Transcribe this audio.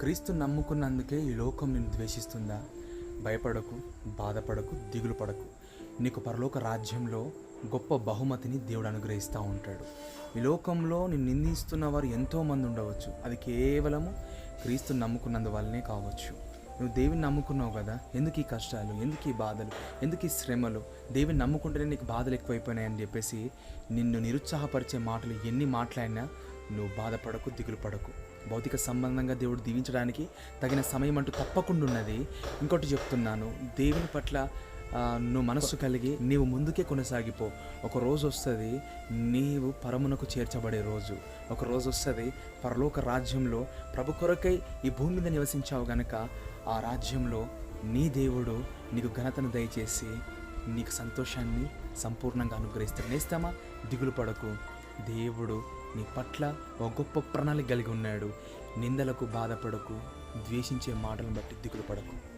క్రీస్తు నమ్ముకున్నందుకే ఈ లోకం నిన్ను ద్వేషిస్తుందా? భయపడకు బాధపడకు దిగులు పడకు. నీకు పరలోక రాజ్యంలో గొప్ప బహుమతిని దేవుడు అనుగ్రహిస్తూ ఉంటాడు. ఈ లోకంలో నిన్ను నిందిస్తున్న వారు ఎంతోమంది ఉండవచ్చు. అది కేవలము క్రీస్తు నమ్ముకున్నందువల్లనే కావచ్చు. నువ్వు దేవుని నమ్ముకున్నావు కదా? ఎందుకు ఈ కష్టాలు? ఎందుకు ఈ బాధలు? ఎందుకు ఈ శ్రమలు? దేవుని నమ్ముకుంటేనే నీకు బాధలు ఎక్కువైపోయినాయని చెప్పేసి నిన్ను నిరుత్సాహపరిచే మాటలు ఎన్ని మాట్లాడినా నువ్వు బాధపడకు దిగులు పడకు. భౌతిక సంబంధంగా దేవుడు దీవించడానికి తగిన సమయం అంటూ తప్పకుండా ఉన్నది. ఇంకోటి చెప్తున్నాను దేవుని పట్ల నువ్వు మనస్సు కలిగి నీవు ముందుకే కొనసాగిపో. ఒక రోజు వస్తుంది నీవు పరమునకు చేర్చబడే రోజు. ఒక రోజు వస్తుంది పరలోక రాజ్యంలో ప్రభు కొరకై ఈ భూమి మీద నివసించావు గనక ఆ రాజ్యంలో నీ దేవుడు నీకు ఘనతను దయచేసి నీకు సంతోషాన్ని సంపూర్ణంగా అనుగ్రహిస్తాడు. నేస్తామా? దిగులు పడకు. దేవుడు నీ పట్ల ఒక గొప్ప ప్రణాళిక కలిగి ఉన్నాడు. నిందలకు బాధపడకు ద్వేషించే మాటలను బట్టి దిగులు పడకు